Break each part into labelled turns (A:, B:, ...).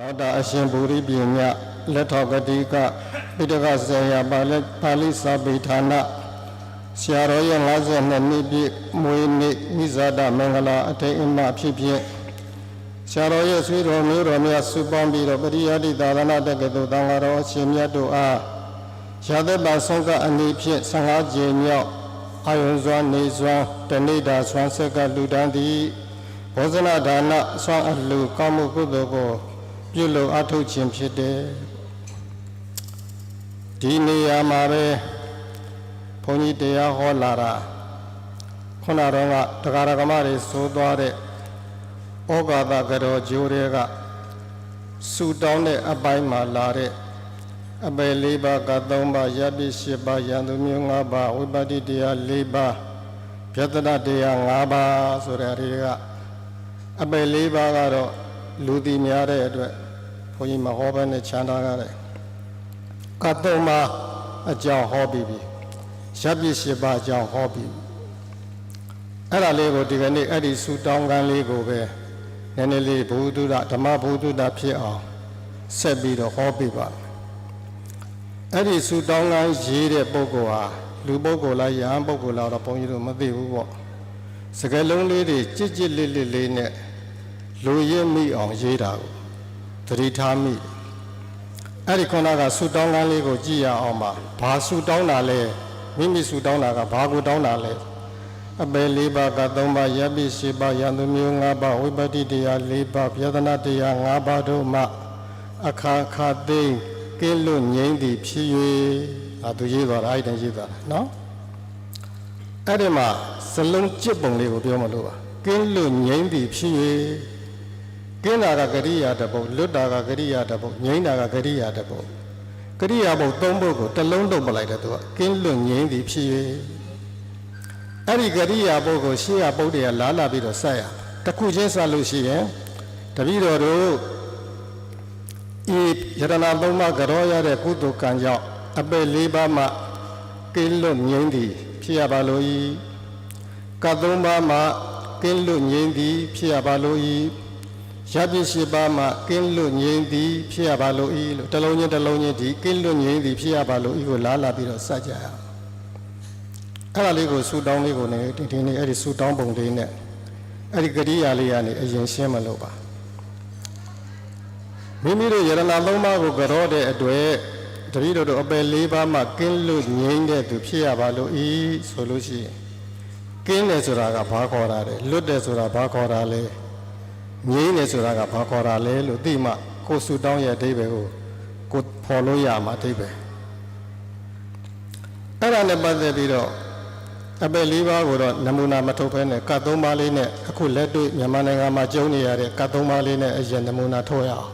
A: ဒေါက်တာအရှင်ဘူရိပညာလက်ထောက်ကတိကပိဋကဆရာပါဠိပါဠိစာပေဌာနဆရာတော်ရဲ့52နှစ်ပြည့်မွေးနေ့ဝိဇာဒမင်္ဂလာအထိမ်းအမှတ်ဖြစ်ဖြစ်ဆရာတော်ရဲ့ဆွေတော်မျိုးတော်များစုပေါင်းပြီးတော့ပရိယတိသာသနာတက္ကသိုလ်တန်ဃာတော်အရှင်မြတ်တို့အားရာသက်ပါဆုံးကအနည်းဖြင့်15ကြိမ်မြောက်အာယုံစွာနေစွာတဏိတာဆွမ်းဆက်ကလူတန်းသည်ဘောဇနဒါနဆွမ်းအလှကောင်းမှုကုသိုလ်ကို ပြုလုပ်အထုတ်ခြင်းဖြစ်တယ်ဒီနေရာမှာပဲဘုန်းကြီးတရားဟောလာတာခုနတော့ကတရားရကမတွေသိုးသွားတဲ့ဩဃာတကတော်ဂျိုးတွေကဆူတောင်းတဲ့အပိုင်းမှာလာတဲ့အပယ်၄ပါးက၃ပါးရပ်ပြီး၈ပါးယံသူမျိုး၅ပါးဝိပတ္တိတရား၄ပါးပြတ္တတရား၅ပါးဆိုတဲ့တွေကအပယ်၄ပါးကတော့ လူသိများတဲ့အတွက်ဘုန်းကြီးမဟောဘဲနဲ့ခြံထားရတယ်ကတ်သုံးပါအကြောင်းဟောပြီးပြီရပ်ပြည့်၈ပါးအကြောင်းဟောပြီးပြီအဲ့ဒါလေးကိုဒီကနေ့အဲ့ဒီဆူတောင်းကန်းလေးကိုပဲနည်းနည်းလေးဘုဒ္ဓဓမ္မဘုဒ္ဓဖြစ်အောင်ဆက်ပြီးတော့ဟောပြပါမယ်အဲ့ဒီဆူတောင်းကန်းရေးတဲ့ပုဂ္ဂိုလ်ဟာလူပုဂ္ဂိုလ်လားယဟန်ပုဂ္ဂိုလ်လားတော့ဘုန်းကြီးတို့မသိဘူးပေါ့စကလုံးလေးတွေကြစ်ကြစ်လေးလေးလေးနဲ့ လူရင်းမိအောင်ရေးတာကိုသတိထားမိအဲ့ဒီခုနကဆူတောင်းကန်းလေးကိုကြည့်ရအောင်ပါဘာဆူတောင်းတာလဲမိမိဆူတောင်းတာကဘာကိုတောင်းတာလဲအပယ်၄ပါးက၃ပါးရပ်ပြီး၈ပါးယံသူမျိုး၅ပါးဝိပတ္တိတရား၄ပါးပြဒနာတရား၅ပါးတို့မှအခါခါသိမ်းကင်းလွတ်ငြိမ့်သည်ဖြစ်၍အာသူရေးသွားတာအဲ့ဒီတည်းရေးသွားတာနော်အဲ့ဒီမှာစလုံးကြစ်ပုံလေးကိုပြောမလို့ပါကင်းလွတ်ငြိမ့်သည်ဖြစ်၍ ကင်းတာကကရိယာတစ်ပုဒ်လွတ်တာကကရိယာတစ်ပုဒ်ငြိမ့်တာကကရိယာတစ်ပုဒ်ကရိယာပုဒ်၃ပုဒ်ကိုတစ်လုံးတုံပလိုက်တဲ့သူကကင်းလွတ်ငြိမ့်သည်ဖြစ်၍အဲ့ဒီကရိယာပုဒ်ကိုရှေ့ရပုဒ်တွေကလာလာပြီးတော့ဆက်ရတစ်ခုချင်းဆက်လို့ရှိရင်တပည့်တော်တို့ဤယရနာသုံးပါးကြောရတဲ့ကုသိုလ်ကံကြောင့်အပယ်၄ပါးမှကင်းလွတ်ငြိမ့်သည်ဖြစ်ရပါလို့ဤကတ်သုံးပါးမှကင်းလွတ်ငြိမ့်သည်ဖြစ်ရပါလို့ဤ ရပြည့်ရှိပါးမှကင်းလွတ်ငြိမ့်သည်ဖြစ်ရပါလို့ဤလို့တစ်လုံးချင်းတစ်လုံးချင်းဒီကင်းလွတ်ငြိမ့်သည်ဖြစ်ရပါလို့ဤကိုလားလာပြီးတော့စကြရအောင်အဲ့ဒါလေးကိုဆူတောင်းလေးကိုနေဒီဒီနေ့အဲ့ဒီဆူတောင်းပုံလေးနဲ့အဲ့ဒီကတိယာလေးကနေအရင်ရှင်းမလို့ပါမိမိတို့ယရနာသုံးပါးကိုကြောတဲ့အတွက်တတိတော်တို့အပယ်၄ပါးမှကင်းလွတ်ငြိမ်းတဲ့သူဖြစ်ရပါလို့ဤဆိုလို့ရှိရင်ကင်းတယ်ဆိုတာကဘာခေါ်တာလဲလွတ်တယ်ဆိုတာဘာခေါ်တာလဲ ငြိမ်းတယ်ဆိုတာကဘာခေါ်တာလဲလို့သိမှကိုယ်ဆူတောင်းရဲ့အဓိပ္ပာယ်ကိုကိုယ်ဖော်လို့ရမှာအဓိပ္ပာယ်အဲ့ဒါနဲ့ပတ်သက်ပြီးတော့အပယ်လေးပါးကိုတော့နမူနာမထုတ်ဖဲနဲ့ကတ်သုံးပါးလေးနဲ့အခုလက်တွေ့မြန်မာနိုင်ငံမှာကျုံနေရတဲ့ကတ်သုံးပါးလေးနဲ့အရင်နမူနာထုတ်ရအောင်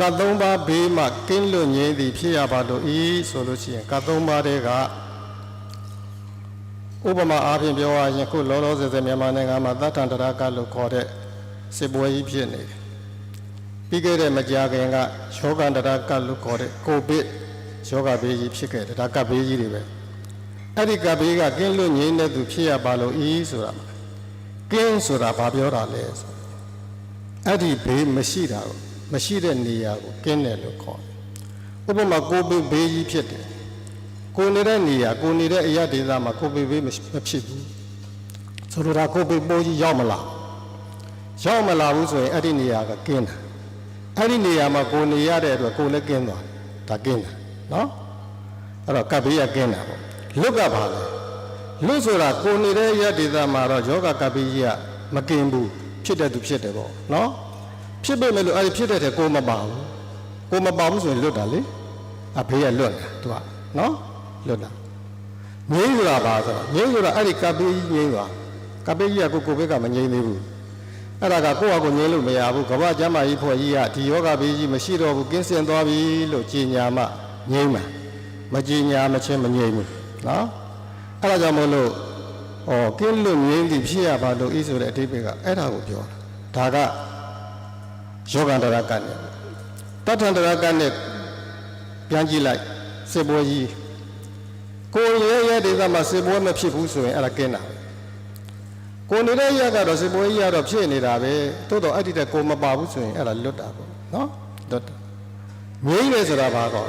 A: ကတ်သုံးပါးဘေးမှာကင်းလွတ်ငြိမ်းသည်ဖြစ်ရပါလို့ဤဆိုလို့ရှိရင်ကတ်သုံးပါးတွေကဥပမာအားဖြင့်ပြောရရင်ခုလောလောဆယ်ဆယ်မြန်မာနိုင်ငံမှာသတ္တန္တရာကလို့ခေါ်တဲ့ စစ်ပွဲကြီးဖြစ်နေတယ်ပြီးခဲ့တဲ့မကြာခင်ကယောဂန္တရာကလို့ခေါ်တဲ့ကိုဗစ်ယောဂဘေးကြီးဖြစ်ခဲ့တယ်ဒါကပ်ဘေးကြီးတွေပဲအဲ့ဒီကဘေးကကင်းလွတ်ငြိမ်းတဲ့သူဖြစ်ရပါလို့ဤဆိုတာကင်းဆိုတာဘာပြောတာလဲဆိုအဲ့ဒီဘေးမရှိတာကိုမရှိတဲ့နေရာကိုကင်းတယ်လို့ခေါ်တယ်ဥပမာကိုဘေးဘေးကြီးဖြစ်တယ်ကိုနေတဲ့နေရာကိုနေတဲ့အရာဒေသမှာကိုဘေးဘေးမဖြစ်ဘူးဆိုလိုတာကိုဘေးပိုးကြီးရောက်မလာ ရောက်မလာဘူးဆိုရင်အဲ့ဒီနေရာကကင်းတာအဲ့ဒီနေရာမှာကိုနေရတဲ့အတွက်ကိုလည်းကင်းသွားတယ်ဒါကင်းတာနော်အဲ့တော့ကပ်ဘေးကကင်းတာပေါ့လွတ်ကပါလေလွတ်ဆိုတာကိုနေတဲ့ရဒေသမှာတော့ယောဂကပိကြီးကမกินဘူးဖြစ်တဲ့သူဖြစ်တယ်ပေါ့နော်ဖြစ်ပေမဲ့လို့အဲ့ဒီဖြစ်တဲ့တဲ့ကိုမပါဘူးကိုမပါဘူးဆိုရင်လွတ်တာလေအဖေးကလွတ်တာသူကနော်လွတ်တာငြိမ်းဆိုတာပါဆိုတော့ငြိမ်းဆိုတာအဲ့ဒီကပိကြီးငြိမ်းသွားကပိကြီးကကိုကိုဘက်ကမငြိမ်းသေးဘူး အဲ့ဒါကကိုယ့်ဟာကိုငြိမ်းလို့မရဘူးကမ္ဘာကျမ်းမာကြီးဖွဲ့ကြီးကဒီယောဂဘေးကြီးမရှိတော့ဘူးကင်းစင်သွားပြီလို့ကြီးညာမှငြိမ်းမှာမကြီးညာမချင်းမငြိမ်းဘူးနော်အဲ့ဒါကြောင့်မို့လို့ဩကင်းလွတ်ငြိမ်းသည်ဖြစ်ရပါလို့ဤဆိုတဲ့အဓိပ္ပာယ်ကအဲ့ဒါကိုပြောတာဒါကယောဂန္တရကနဲ့တထန္တရကနဲ့ပြန်ကြည့်လိုက်စေပွဲကြီးကိုယ်ရဲရဲဒေသမှာစေပွဲမဖြစ်ဘူးဆိုရင်အဲ့ဒါကင်းတာ ကိုယ်နေတဲ့ရက်ကတော့စေပွဲကြီးကတော့ဖြစ်နေတာပဲတိုးတော့အဲ့ဒီတဲ့ကိုမပါဘူးဆိုရင်အဲ့ဒါလွတ်တာပေါ့နော်လွတ်တာငြိမ့်တယ်ဆိုတာဘာကော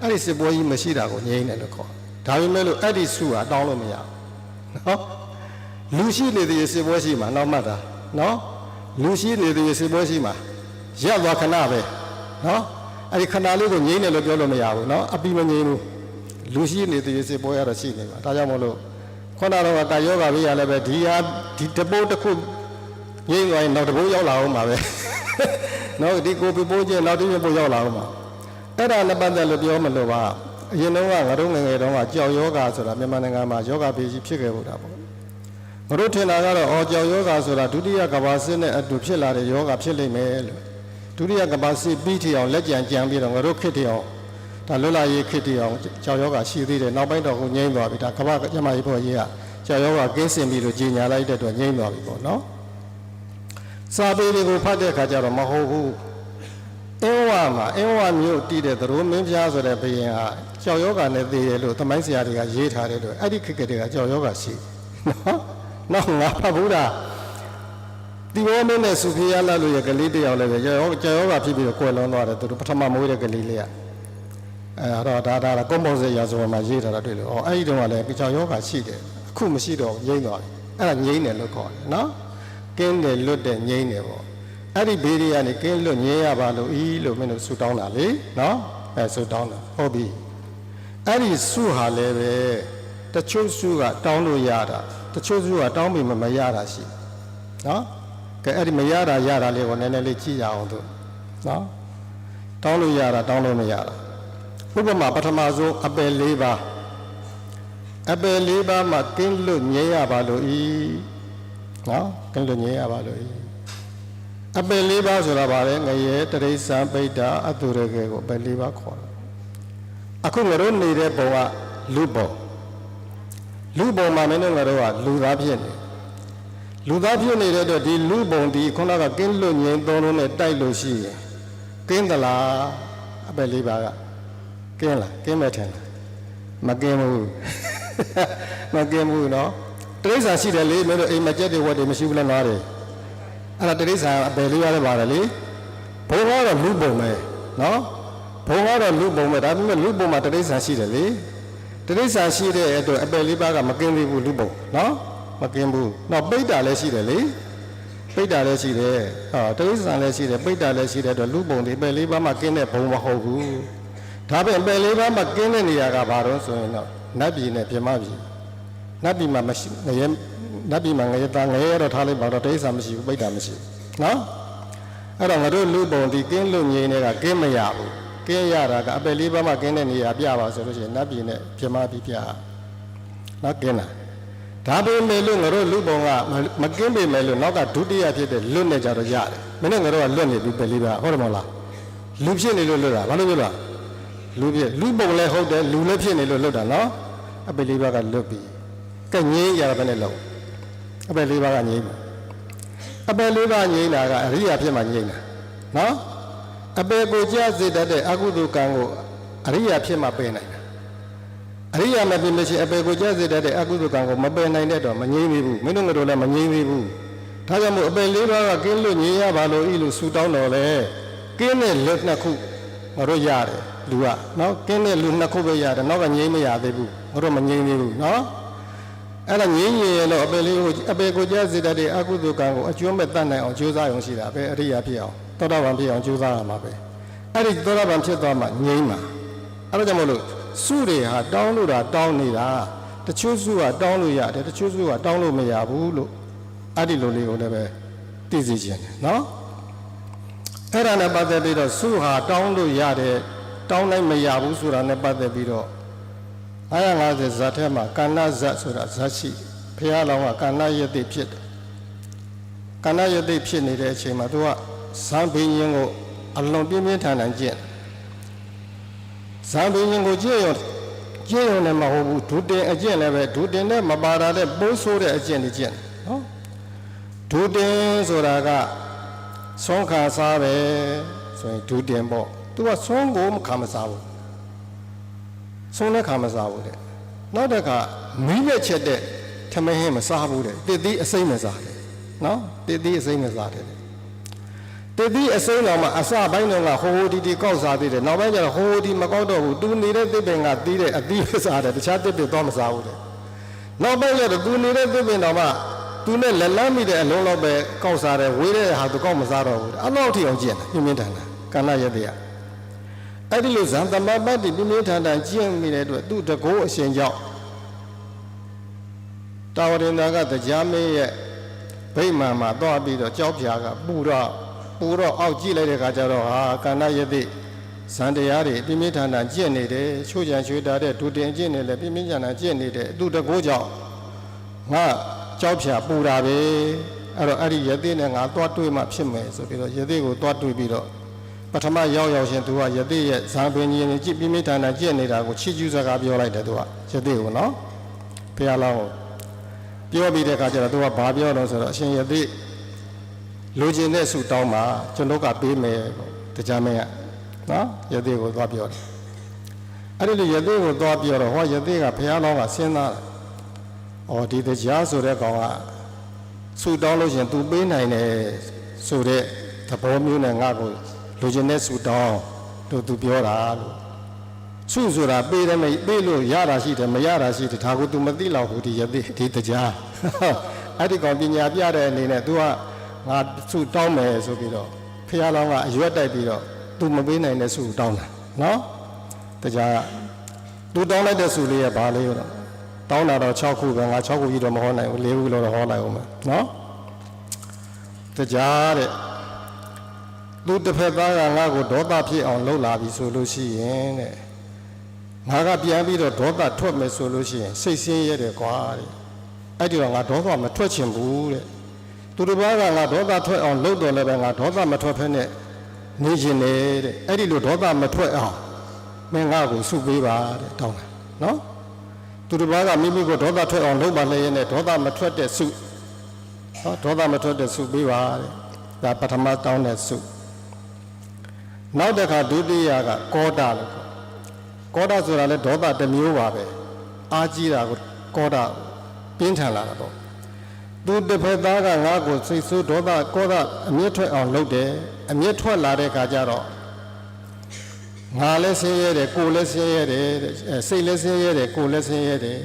A: အဲ့ဒီစစ်ပွဲကြီးမရှိတာကိုငြိမ့်တယ်လို့ခေါ်ဒါပေမဲ့လို့အဲ့ဒီစုဟာတောင်းလို့မရဘူးနော်လူရှိနေသေးစစ်ပွဲရှိမှာနောက်မှတ်တာနော်လူရှိနေသေးစစ်ပွဲရှိမှာရက်သွားခဏပဲနော်အဲ့ဒီခဏလေးကိုငြိမ့်တယ်လို့ပြောလို့မရဘူးနော်အပီမငြိမ့်ဘူးလူရှိနေသေးစစ်ပွဲရတော့ရှိနေမှာဒါကြောင့်မို့လို့ ခုနကတော့ကာယောဂါဘေးရလည်းပဲဒီဟာဒီတပိုးတစ်ခုငြိမ့်သွားရင်နောက်တပိုးရောက်လာအောင်ပါပဲနော်ဒီကိုပီပိုးချင်းနောက်တစ်ပိုးရောက်လာအောင်ပါအဲ့ဒါနဲ့ပတ်သက်လို့ပြောမလို့ပါအရင်တော့ကငါတို့ငယ်ငယ်တုန်းကကြောက်ယောဂါဆိုတာမြန်မာနိုင်ငံမှာယောဂဘေးကြီးဖြစ်ခဲ့ဖို့တာပေါ့ငါတို့ထင်တာကတော့အော်ကြောက်ယောဂါဆိုတာဒုတိယကမ္ဘာစစ်နဲ့အတူဖြစ်လာတဲ့ယောဂါဖြစ်လိမ့်မယ်လို့ဒုတိယကမ္ဘာစစ်ပြီးထီအောင်လက်ကြံကြံပြီးတော့ငါတို့ခစ်ထီအောင် ဒါလွတ်လာရေးခစ်ထီအောင်ကြောက်ယောဂါရှိသေးတယ်နောက်ပိုင်းတော့ကိုငြိမ့်သွားပြီဒါကမ္ဘာကျမကြီးဖို့ရေးကကြောက်ယောဂါကင်းစင်ပြီလို့ကြီးညာလိုက်တဲ့အတွက်ငြိမ့်သွားပြီပေါ့နော်စာပေတွေကိုဖတ်တဲ့အခါကျတော့မဟုတ်ဘူးအင်းဝမှာအင်းဝမြို့တည်တဲ့သရိုးမင်းပြားဆိုတဲ့ဘုရင်ဟာကြောက်ယောဂါနဲ့တည်တယ်လို့သမိုင်းဆရာတွေကရေးထားတယ်လို့အဲ့ဒီခေတ်ကတည်းကကြောက်ယောဂါရှိနော်နောက်ငါဖတ်ဘူးလားဒီဝမင်းနဲ့စုဖေးရလာလို့ရကလေးတယောက်လည်းပဲကြောက်ယောကြောက်ယောဂါဖြစ်ပြီးတော့ကွယ်လွန်သွားတယ်သူတို့ပထမမွေးတဲ့ကလေးလေးက အဲတော့ဒါဒါဒါကွန်ပုံစရာဆိုမှာရေးထားတာတွေ့လို့အော်အဲ့ဒီတုန်းကလည်းကြောက်ယောဂါရှိတယ်အခုမရှိတော့ငြိမ့်သွားတယ်အဲ့ဒါငြိမ့်တယ်လို့ခေါ်တယ်နော်ကင်းတယ်လွတ်တယ်ငြိမ့်တယ်ပေါ့အဲ့ဒီဘေးတွေကနေကင်းလွတ်ငြိမ့်ရပါလို့ဤလို့မင်းတို့ဆူတောင်းတာလေနော်အဲဆူတောင်းတာဟုတ်ပြီအဲ့ဒီစုဟာလည်းပဲတချို့စုကတောင်းလို့ရတာတချို့စုကတောင်းပြီးမမရတာရှိနော်ကဲအဲ့ဒီမရတာရတာလေးကိုနည်းနည်းလေးကြည့်ရအောင်တို့နော်တောင်းလို့ရတာတောင်းလို့မရတာ ဥပမာပထမဆုံးအပယ်၄ပါးအပယ်၄ပါးမှာကင်းလွတ်ငြိမ်းရပါလို့ဤနော်ကင်းလွတ်ငြိမ်းရပါလို့ဤအပယ်၄ပါးဆိုတာဗါလဲငရဲတရိစ္ဆာန်ပိဋ္ဌာအတုရကေကိုအပယ်၄ပါးခေါ်တယ်အခုငါတို့နေတဲ့ပုံကလူပုံလူပုံမှာမင်းတို့ငါတို့ကလူသားဖြစ်နေလူသားဖြစ်နေတဲ့အတွက်ဒီလူပုံဒီခုနကကင်းလွတ်ငြိမ်းသုံးလုံးနဲ့တိုက်လို့ရှိရင်ကင်းသလားအပယ်၄ပါးက ကင်းလားကင်းမဲ့ထင်လားမကင်းဘူးမကင်းဘူးနော်တရိစ္ဆာန်ရှိတယ်လေမင်းတို့အိမ်မကျက်တွေဝတ်တွေမရှိဘူးလဲနားတယ်အဲ့ဒါတရိစ္ဆာန်အပယ်လေးရတယ်ပါတယ်လေဘုံကတော့လူပုံပဲနော်ဘုံကတော့လူပုံပဲဒါပေမဲ့လူပုံမှာတရိစ္ဆာန်ရှိတယ်လေတရိစ္ဆာန်ရှိတဲ့အတွက်အပယ်လေးပါးကမကင်းသေးဘူးလူပုံနော်မကင်းဘူးနောက်ပိဋ္တာလည်းရှိတယ်လေပိဋ္တာလည်းရှိတယ်ဟာတရိစ္ဆာန်လည်းရှိတယ်ပိဋ္တာလည်းရှိတဲ့အတွက်လူပုံဒီပယ်လေးပါးမှကင်းတဲ့ဘုံမဟုတ်ဘူး ဒါပေမဲ့ပယ်လေးပါးမှာကင်းတဲ့နေရာကဘာတော့ဆိုရင်တော့နတ်ပြည်နဲ့ပြမပြည်နတ်ပြည်မှာမရှိငရဲနတ်ပြည်မှာငရဲသားငရဲတော့ထားလိုက်ပါတော့တရိစ္ဆာန်မရှိဘူးပိဋ္ဌာမရှိဘူးနော်အဲ့တော့ငါတို့လူပုံဒီကင်းလွတ်ငြိမ်းတွေကကင်းမရဘူးကင်းရတာကအပယ်လေးပါးမှာကင်းတဲ့နေရာပြပါဆိုလို့ရှိရင်နတ်ပြည်နဲ့ပြမပြည်ပြနော်ကင်းတာဒါပေမဲ့လို့ငါတို့လူပုံကမကင်းပေမဲ့လို့နောက်ကဒုတိယဖြစ်တဲ့လွတ်နေကြတော့ရတယ်မင်းတို့ငါတို့ကလွတ်နေပြီပယ်လေးပါဟုတ်တယ်မဟုတ်လားလူဖြစ်နေလို့လွတ်တာဘာလို့လွတ်တာ လူဖြစ်လူပုံလည်းဟုတ်တယ်လူလည်းဖြစ်နေလို့လွတ်တာနော်အပယ်လေးပါးကလွတ်ပြီကဲငြင်းရတာပဲနဲ့လို့အပယ်လေးပါးကငြင်းပြီအပယ်လေးပါးငြင်းတာကအရိယာဖြစ်မှငြင်းတာနော်အပယ်ကိုကြားစေတတ်တဲ့အကုသိုလ်ကံကိုအရိယာဖြစ်မှပယ်နိုင်တာအရိယာမဖြစ်မရှိအပယ်ကိုကြားစေတတ်တဲ့အကုသိုလ်ကံကိုမပယ်နိုင်တဲ့တော့မငြင်းသေးဘူးမင်းတို့ကတော့လည်းမငြင်းသေးဘူးဒါကြောင့်မို့အပယ်လေးပါးကကင်းလို့ငြင်းရပါလို့ဤလို့ဆူတောင်းတော်လဲကင်းတဲ့လက်နှစ်ခု ငါတို့ရတယ်လူကနော်ကင်းတဲ့လူနှစ်ခုပဲရတယ်နောက်ကငြင်းမရသေးဘူးငါတို့မငြင်းသေးဘူးနော်အဲ့ဒါငြင်းရင်တော့အပယ်လေးကိုအပယ်ကိုကြားစေတတ်တဲ့အကုသိုလ်ကံကိုအကျွမ်းမဲ့တတ်နိုင်အောင်ကြိုးစားရုံရှိတာပဲအရိယာဖြစ်အောင်သောတာပန်ဖြစ်အောင်ကြိုးစားရမှာပဲအဲ့ဒီသောတာပန်ဖြစ်သွားမှငြိမ်းမှာအဲ့ဒါကြောင့်မလို့စုတွေဟာတောင်းလို့တာတောင်းနေတာတချို့စုကတောင်းလို့ရတယ်တချို့စုကတောင်းလို့မရဘူးလို့အဲ့ဒီလိုလေးကိုလည်းပဲသိစေခြင်းတယ်နော် အဲ့ဒါနဲ့ပတ်သက်ပြီးတော့စုဟာတောင်းလို့ရတယ်တောင်းလိုက်မရဘူးဆိုတာနဲ့ပတ်သက်ပြီးတော့950ဇာတ်ထဲမှာကာဏဇတ်ဆိုတာဇတ်ရှိဘုရားလောင်းကကာဏယတိဖြစ်တယ်ကာဏယတိဖြစ်နေတဲ့အချိန်မှာသူကဇံဘိညာဉ်ကိုအလွန်ပြင်းပြင်းထန်ထန်ကျင့်ဇံဘိညာဉ်ကိုကျင့်ရုံကျင့်ရုံနဲ့မဟုတ်ဘူးဒုတင်အကျင့်လည်းပဲဒုတင်နဲ့မပါတာတဲ့ပိုးဆိုးတဲ့အကျင့်တွေကျင့်နော်ဒုတင်ဆိုတာက ဆုံးခါစားပဲဆိုရင်ဒုတင်ပေါ့သူကဆုံးကိုမခံမစားဘူးဆုံးလည်းခံမစားဘူးတဲ့နောက်တစ်ခါမီးလက်ချက်တဲ့ထမင်းဟင်းမစားဘူးတဲ့တစ်သီးအစိမ့်မစားတယ်နော်တစ်သီးအစိမ့်မစားတယ်တတိအစိမ်းတော်မှာအစပိုင်းတော့ကဟိုဟိုဒီဒီကောက်စားသေးတယ်နောက်ပိုင်းကျတော့ဟိုဟိုဒီမကောက်တော့ဘူးသူနေတဲ့သစ်ပင်ကတီးတဲ့အသီးပဲစားတယ်တခြားသစ်ပင်တော့မစားဘူးတဲ့နောက်ပိုင်းကျတော့သူနေတဲ့သစ်ပင်တော်မှာ သူနဲ့လက်လန်းမိတဲ့အလုံးလောက်ပဲကောက်စားတယ်ဝေးတဲ့ဟာသူကောက်မစားတော့ဘူးတဲ့အလောက်ထိအောင်ကျင့်တယ်ပြင်းပြင်းထန်ထန်ကဏ္ဍရတဲ့အဲ့ဒီလိုဇန်သမပတ်တိပြင်းပြင်းထန်ထန်ကျင့်မိတဲ့အတွက်သူ့တကောအရှင်ကြောင့်တာဝရင်သာကတရားမင်းရဲ့ဗိမာန်မှာသွားပြီးတော့ကြောက်ဖြာကပူတော့ပူတော့အောက်ကြည့်လိုက်တဲ့ခါကျတော့ဟာကဏ္ဍရတဲ့ဇန်တရားတွေပြင်းပြင်းထန်ထန်ကျင့်နေတယ်ချိုးချံချွေတာတဲ့ဒုတင်ကျင့်နေလေပြင်းပြင်းထန်ထန်ကျင့်နေတယ်သူ့တကောကြောင့်ငါ ကြောက်ဖြာပူတာပဲအဲ့တော့အဲ့ဒီရသေးနဲ့ငါသွားတွေ့မှဖြစ်မယ်ဆိုပြီးတော့ရသေးကိုသွားတွေ့ပြီးတော့ပထမရောက်ရောက်ရှင်သူကရသေးရဲ့ဇံပင်ကြီးနဲ့ကြည့်ပြင်းပြင်းထန်ထန်ကျင့်နေတာကိုချီးကျူးစကားပြောလိုက်တယ်သူကရသေးကိုနော်ဖះလောင်းကိုပြောပြီးတဲ့အခါကျတော့သူကဘာပြောတော့ဆိုတော့အရှင်ရသေးလူကျင်တဲ့ဆုတောင်းမှာကျွန်တော်ကပေးမယ်ပေါ့တရားမင်းကနော်ရသေးကိုသွားပြောတယ်အဲ့ဒီလိုရသေးကိုသွားပြောတော့ဟောရသေးကဖះလောင်းကစဉ်းစားတယ် အော်ဒီတရားဆိုတဲ့ကောင်ကဆုတောင်းလို့ရှရင် तू ပေးနိုင်တယ်ဆိုတဲ့သဘောမျိုးနဲ့ငါ့ကိုလူကျင်တဲ့ဆုတောင်းတို့ तू ပြောတာလို့ဆုဆိုတာပေးတယ်မပေးလို့ရတာရှိတယ်မရတာရှိတယ်ဒါကို तू မသိလောက်ဘူးဒီရသေးဒီတရားအဲ့ဒီကောင်ပညာပြတဲ့အနေနဲ့ तू ကငါဆုတောင်းမယ်ဆိုပြီးတော့ဖះလောင်းကအရွက်တိုက်ပြီးတော့ तू မပေးနိုင်တဲ့ဆုတောင်းတာနော်တရားက तू တောင်းလိုက်တဲ့ဆုလေးကဘာလေးတော့ တောင်းတာတော့6ခုပဲငါ6ခုကြီးတော့မဟောနိုင်ဘူး4ခုလောက်တော့ဟောနိုင်အောင်မယ်နော်တရားတဲ့သူတစ်ဖက်သားကငါ့ကိုဒေါသဖြစ်အောင်လှုပ်လာပြီဆိုလို့ရှိရင်တဲ့ငါကပြန်ပြီးတော့ဒေါသထွက်မယ်ဆိုလို့ရှိရင်စိတ်ဆင်းရဲတယ်ကွာတဲ့အဲ့ဒီတော့ငါဒေါသမထွက်ချင်ဘူးတဲ့သူတစ်ပါးကငါဒေါသထွက်အောင်လှုပ်တော်လည်းပဲငါဒေါသမထွက်ဖက်နဲ့နေချင်တယ်တဲ့အဲ့ဒီလိုဒေါသမထွက်အောင်မင်းငါ့ကိုစုပေးပါတဲ့တောင်းတယ်နော် သူတစ်ပါးကမိမိကိုဒေါသထွက်အောင်လှုပ်ပါလေရဲ့နဲ့ဒေါသမထွက်တဲ့စုဟောဒေါသမထွက်တဲ့စုပေးပါတဲ့ဒါပထမတောင်းတဲ့စုနောက်တစ်ခါဒုတိယကကောတာလို့ခေါ်ကောတာဆိုတာလည်းဒေါသတစ်မျိုးပါပဲအာကြီးတာကိုကောတာပြင်းထန်လာတာပေါ့သူတစ်ဖက်သားကငါ့ကိုစိတ်ဆိုးဒေါသကောတာအမျက်ထွက်အောင်လုပ်တယ်အမျက်ထွက်လာတဲ့ခါကျတော့ ငါလည်းဆင်းရဲတယ်ကိုယ်လည်းဆင်းရဲတယ်တဲ့အဲစိတ်လည်းဆင်းရဲတယ်ကိုယ်လည်းဆင်းရဲတယ်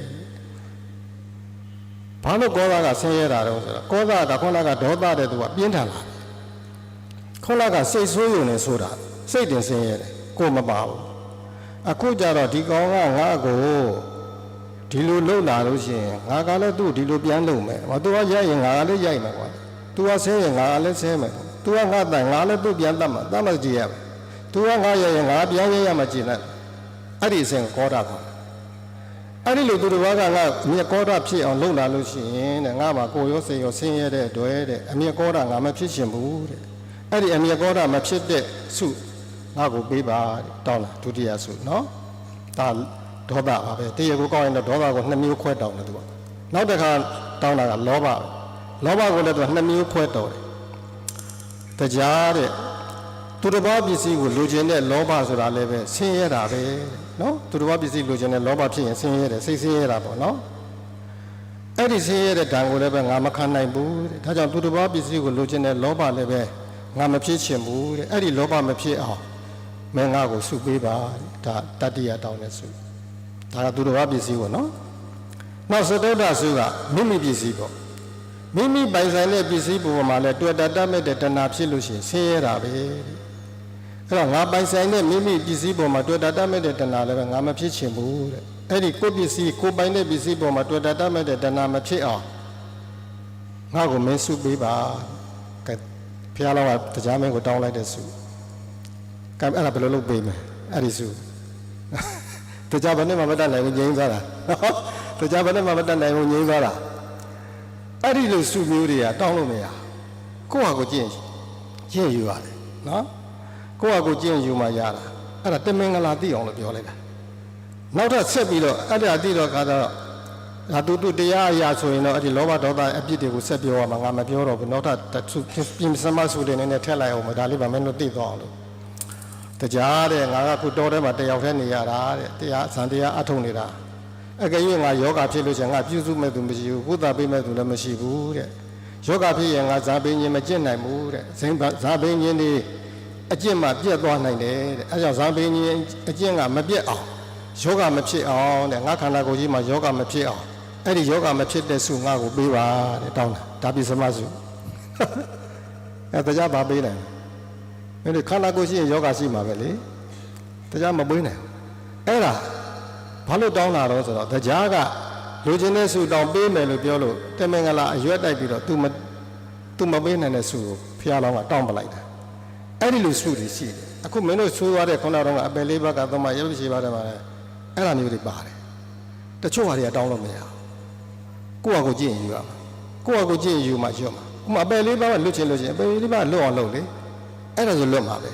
A: ဘာလို့ကောတာကဆင်းရဲတာတော့ဆိုတော့ကောတာကခေါင်းကဒေါသတဲ့သူကပြင်းထန်လာတယ်ခုနကစိတ်ဆိုးရုံနဲ့ဆိုတာစိတ်တင်ဆင်းရဲတယ်ကိုမပါဘူးအခုကြတော့ဒီကောင်ကငါ့ကိုဒီလိုလှုပ်လာလို့ရှိရင်ငါကလည်းသူ့ဒီလိုပြန်လှုပ်မယ်ဟောသူကရိုက်ရင်ငါကလည်းရိုက်မယ်ကွာသူကဆင်းရင်ငါကလည်းဆင်းမယ်သူကငါတိုင်ငါလည်းသူ့ပြန်တတ်မှာတတ်မှကြည့်ရမယ် သူကငါရိုက်ရင်ငါပြန်ရိုက်ရမှာကြည့်လိုက်အဲ့ဒီအစဉ်ကောတာပါအဲ့ဒီလိုသူတို့ကငါအမြက်ကောတာဖြစ်အောင်လှုပ်လာလို့ရှိရင်တဲ့ငါမှာကိုယ်ရောစိတ်ရောဆင်းရဲတဲ့အတွက်တဲ့အမြက်ကောတာငါမဖြစ်ချင်ဘူးတဲ့အဲ့ဒီအမြတ်ကောတာမဖြစ်တဲ့စုငါ့ကိုပေးပါတဲ့တောင်းလာဒုတိယစုနော်ဒါဒေါသပါပဲတရကိုကောက်ရင်တော့ဒေါသကိုနှစ်မျိုးခွဲတောင်းတယ်သူကနောက်တစ်ခါတောင်းတာကလောဘပဲလောဘကိုလည်းသူကနှစ်မျိုးခွဲတောင်းတယ်တရားတဲ့ သူတစ်ပါးပစ္စည်းကိုလိုချင်တဲ့လောဘဆိုတာလည်းပဲဆင်းရဲတာပဲနော်သူတစ်ပါးပစ္စည်းလိုချင်တဲ့လောဘဖြစ်ရင်ဆင်းရဲတယ်စိတ်ဆင်းရဲတာပေါ့နော်အဲ့ဒီဆင်းရဲတဲ့ဓာတ်ကိုလည်းပဲငါမခံနိုင်ဘူးတဲ့ဒါကြောင့်သူတစ်ပါးပစ္စည်းကိုလိုချင်တဲ့လောဘလည်းပဲငါမဖြစ်ချင်ဘူးတဲ့အဲ့ဒီလောဘမဖြစ်အောင်မင်းငါကိုစုပေးပါတဲ့ဒါတတ္တိယတောင်းတဲ့စုဒါကသူတော်ဘာပစ္စည်းပေါ့နော်နောက်သတုဒ္ဒစုကမိမိပစ္စည်းပေါ့မိမိပိုင်ဆိုင်တဲ့ပစ္စည်းပုံမှာလဲတွေ့တာတတ်မဲ့တဲ့တဏှာဖြစ်လို့ရှိရင်ဆင်းရဲတာပဲတဲ့ အဲ့တော့ငါပိုင်ဆိုင်တဲ့မိမိပစ္စည်းပုံမှာတွေ့တာတတ်မဲ့တဲ့တဏှာလည်းပဲငါမဖြစ်ချင်ဘူးတဲ့အဲ့ဒီကိုယ့်ပစ္စည်းကိုယ်ပိုင်တဲ့ပစ္စည်းပုံမှာတွေ့တာတတ်မဲ့တဲ့တဏှာမဖြစ်အောင်ငါ့ကိုမင်းစုပေးပါကဲဖះလောင်းကတရားမင်းကိုတောင်းလိုက်တဲ့စုကံအဲ့ဒါဘယ်လိုလုပ်ပေးမလဲအဲ့ဒီစုတရားဘယ်နဲ့မှမတတ်နိုင်ဘူးငြိမ်းသွားတာနော်တရားဘယ်နဲ့မှမတတ်နိုင်ဘူးငြိမ်းသွားတာအဲ့ဒီလိုစုမျိုးတွေကတောင်းလို့မရကိုယ့်ဟာကိုယ်ကျင့်ကျင့်ယူရတယ်နော် ကိုယ့်ဟာကိုယ်ကျင့်ယူမှရတာအဲ့ဒါတမင်္ဂလာသိအောင်လို့ပြောလိုက်တာနောက်ထပ်ဆက်ပြီးတော့အဲ့ဒါသိတော့ခါတော့ဒါတူတူတရားအရာဆိုရင်တော့အဲ့ဒီလောဘဒေါသအပြစ်တွေကိုဆက်ပြောရမှာငါမပြောတော့ဘူးနောက်ထပ်သူပြင်စမဆိုတဲ့နည်းနဲ့ထက်လိုက်အောင်မဒါလေးပါမင်းတို့သိသွားအောင်လို့တရားတဲ့ငါကခုတော်ထဲမှာတယောက်တည်းနေရတာတဲ့တရားဇန်တရားအထုတ်နေတာအကယ်၍ငါယောဂဖြစ်လို့ရှိရင်ငါပြုစုမဲ့သူမရှိဘူးဘုဒ္ဓပေးမဲ့သူလည်းမရှိဘူးတဲ့ယောဂဖြစ်ရင်ငါဇာပင်ချင်းမကျင့်နိုင်ဘူးတဲ့ဇင်ဇာပင်ချင်းဒီ အကျင့်မှပြတ်သွားနိုင်တယ်တဲ့အဲကြောင့်ဇာပင်ချင်းအကျင့်ကမပြတ်အောင်ယောဂမဖြစ်အောင်တဲ့ငါခန္ဓာကိုယ်ကြီးမှာယောဂမဖြစ်အောင်အဲ့ဒီယောဂမဖြစ်တဲ့ဆုငါကိုပေးပါတဲ့တောင်းတာဒါပြစမဆုအဲတရားဘာပေးနိုင်လဲမင်းတို့ခန္ဓာကိုယ်ရှိရင်ယောဂရှိမှာပဲလေတရားမပေးနိုင်အဲ့ဒါဘာလို့တောင်းတာတော့ဆိုတော့တရားကလူချင်းတဲ့ဆုတောင်းပေးမယ်လို့ပြောလို့တမင်္ဂလာအရွက်တိုက်ပြီးတော့ तू မ तू မပေးနိုင်တဲ့ဆုကိုဖះလောင်းကတောင်းပလိုက်တာ အဲ့ဒီလိုဆုတွေရှိတယ်အခုမင်းတို့ဆိုးသွားတဲ့ခုနကတော့အပယ်လေးဘက်ကသုံးမရုပ်ရှိပါတယ်မှာအဲ့ဒါမျိုးတွေပါတယ်တချို့ဟာတွေကတောင်းလို့မရဘူးကိုယ့်ဟာကိုယ်ကြည့်ရင်ယူရမှာကိုယ့်ဟာကိုယ်ကြည့်ရင်ယူမှရွတ်မှာဥမာအပယ်လေးဘက်ကလွတ်ချင်လို့ရှိရင်အပယ်လေးဘကလွတ်အောင်လုပ်လေအဲ့ဒါဆိုလွတ်မှာပဲ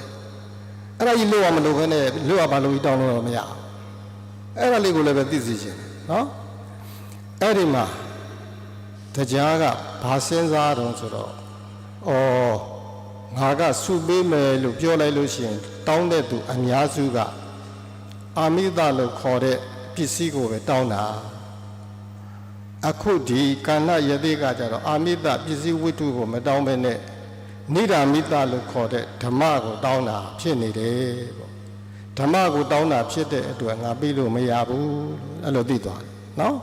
A: အဲ့ဒါကြီးလွတ်အောင်မလုပ်ဘဲနဲ့လွတ်အောင်ဘာလို့တောင်းလို့တော့မရဘူးအဲ့ဒါလေးကိုလည်းပဲသိသိချင်းနော်အဲ့ဒီမှာတရားကဘာစဉ်းစားတော့ဆိုတော့ဩ ငါကစုပေးမယ်လို့ပြောလိုက်လို့ရှိရင်တောင်းတဲ့သူအများစုကအာမိတလို့ခေါ်တဲ့ပစ္စည်းကိုပဲတောင်းတာအခုဒီကာဏယတိကကြတော့အာမိတပစ္စည်းဝိတ္ထုကိုမတောင်းဘဲနဲ့နိဒာမိတလို့ခေါ်တဲ့ဓမ္မကိုတောင်းတာဖြစ်နေတယ်ပေါ့ဓမ္မကိုတောင်းတာဖြစ်တဲ့အတွက်ငါပြီးလို့မရဘူးလို့အဲ့လိုသိသွားတယ်နော်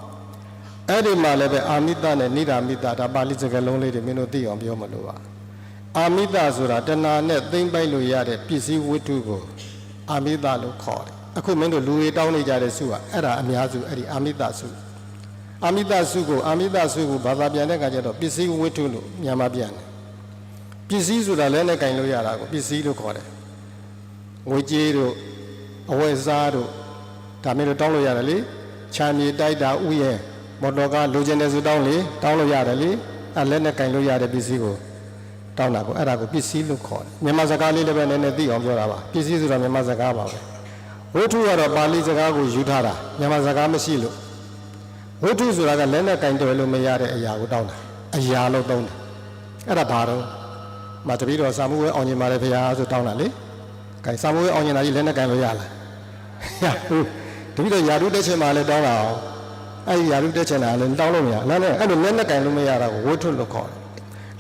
A: အဲ့ဒီမှာလည်းပဲအာမိတနဲ့နိဒာမိတဒါပါဠိစကားလုံးလေးတွေမင်းတို့သိအောင်ပြောမလို့ပါ အာမိတဆိုတာတဏှာနဲ့သိမ့်ပိုက်လို့ရတဲ့ပစ္စည်းဝတ္ထုကိုအာမိတလို့ခေါ်တယ်အခုမင်းတို့လူတွေတောင်းနေကြတဲ့စုကအဲ့ဒါအများစုအဲ့ဒီအာမိတစုအာမိတစုကိုအာမိတစုကိုဘာသာပြန်တဲ့အခါကျတော့ပစ္စည်းဝတ္ထုလို့မြန်မာပြန်တယ်ပစ္စည်းဆိုတာလည်းနဲ့ကင်လို့ရတာကိုပစ္စည်းလို့ခေါ်တယ်ငွေကြေးတို့အဝယ်စားတို့ဒါမျိုးတို့တောင်းလို့ရတယ်လေခြံမြေတိုက်တာဥယျာဉ်မော်တော်ကားလိုချင်တယ်ဆိုတောင်းလေတောင်းလို့ရတယ်လေအဲလက်နဲ့ကင်လို့ရတဲ့ပစ္စည်းကို တောင်းတာကိုအဲ့ဒါကိုပစ္စည်းလို့ခေါ်တယ်မြန်မာစကားလေးလည်းပဲနည်းနည်းသိအောင်ပြောတာပါပစ္စည်းဆိုတာမြန်မာစကားပါပဲဝိထုကတော့ပါဠိစကားကိုယူထားတာမြန်မာစကားမရှိလို့ဝိထုဆိုတာကလက်နဲ့ကင်တယ်လို့မရတဲ့အရာကိုတောင်းတာအရာလို့သုံးတယ်အဲ့ဒါဘာတော့မတပီတော့စာမှုဝဲအောင်ကျင်ပါတယ်ဖေဟာဆိုတောင်းတာလေကင်စာမှုဝဲအောင်ကျင်တာကြီးလက်နဲ့ကင်လို့ရလားရဘူးတပီတော့ယာတုတက်ချင်မှလည်းတောင်းတာအောင်အဲ့ဒီယာရုတက်ချင်တာလည်းတောင်းလို့မရဘူး။နောက်နဲ့အဲ့လိုလက်နဲ့ကင်လို့မရတာကိုဝိထုလို့ခေါ်တယ်။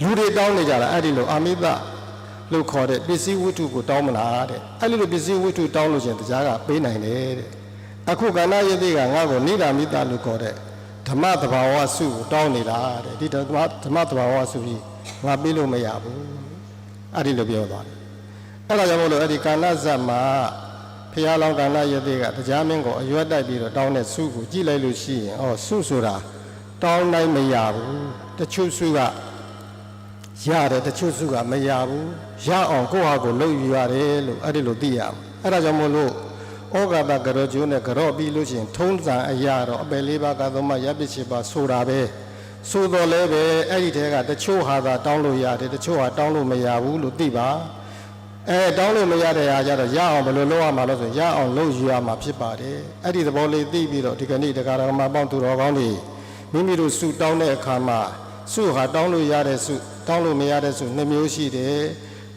A: လူတွေတောင်းနေကြတာအဲ့ဒီလိုအာမိတလို့ခေါ်တဲ့ပစ္စည်းဝိထုကိုတောင်းမလားတဲ့။အဲ့ဒီလိုပစ္စည်းဝိထုတောင်းလို့ရှင်တရားကပေးနိုင်တယ်တဲ့။အခုကဏ္ဍယတိကငါ့ကိုနိဒာမိတလို့ခေါ်တဲ့ဓမ္မသဘာဝစုကိုတောင်းနေတာတဲ့။ဒီဓမ္မဓမ္မသဘာဝစုကြီးငါပေးလို့မရဘူး။အဲ့ဒီလိုပြောသွားတယ်။အဲ့ဒါကြောင့်မို့လို့အဲ့ဒီကာလဇတ်မှာဖះလောင်းကန္နယတိကတရားမင်းကိုအရွက်တိုက်ပြီးတော့တောင်းတဲ့ဆုကိုကြည့်လိုက်လို့ရှိရင်ဩဆုဆိုတာတောင်းနိုင်မရဘူးတချို့ဆုက ရတယ်တချို့ဆုကမရဘူးရအောင်ကိုယ့်ဟာကိုယ်လုပ်ယူရတယ်လို့အဲ့ဒီလိုသိရမှာအဲ့ဒါကြောင့်မို့လို့ဩဃာတကရောကျိုးနဲ့ကရောပြီးလို့ရှိရင်ထုံးစံအရာတော့အပယ်လေးပါးကသုံးပါးရပ်ပစ်ရှိပါဆိုတာပဲဆိုတော်လဲပဲအဲ့ဒီထဲကတချို့ဟာသာတောင်းလို့ရတယ်တချို့ဟာတောင်းလို့မရဘူးလို့သိပါအဲတောင်းလို့မရတဲ့ဟာကြတော့ရအောင်ဘယ်လိုလုပ်ရမှာလဲဆိုရင်ရအောင်လုပ်ယူရမှာဖြစ်ပါတယ်အဲ့ဒီသဘောလေးသိပြီးတော့ဒီကနေ့တရားတော်မှာပေါင်းသူတော်ကောင်းတွေမိမိတို့စုတောင်းတဲ့အခါမှာစုဟာတောင်းလို့ရတဲ့စု တောင်းလို့မရတဲ့စုနှစ်မျိုးရှိတယ်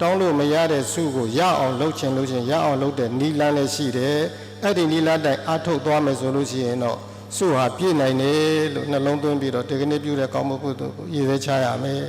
A: တောင်းလို့မရတဲ့စုကိုရအောင်လုပ်ချင်လို့ချင်ရအောင်လုပ်တဲ့နီလန်းလည်းရှိတယ်အဲ့ဒီနီလန်းတိုင်အထုတ်သွားမယ်ဆိုလို့ရှိရင်တော့စုဟာပြည့်နိုင်တယ်လို့နှလုံးသွင်းပြီးတော့ဒီကနေ့ပြုတဲ့ကောင်းမှုကုသိုလ်ကိုရည်ရွယ်ချရမယ်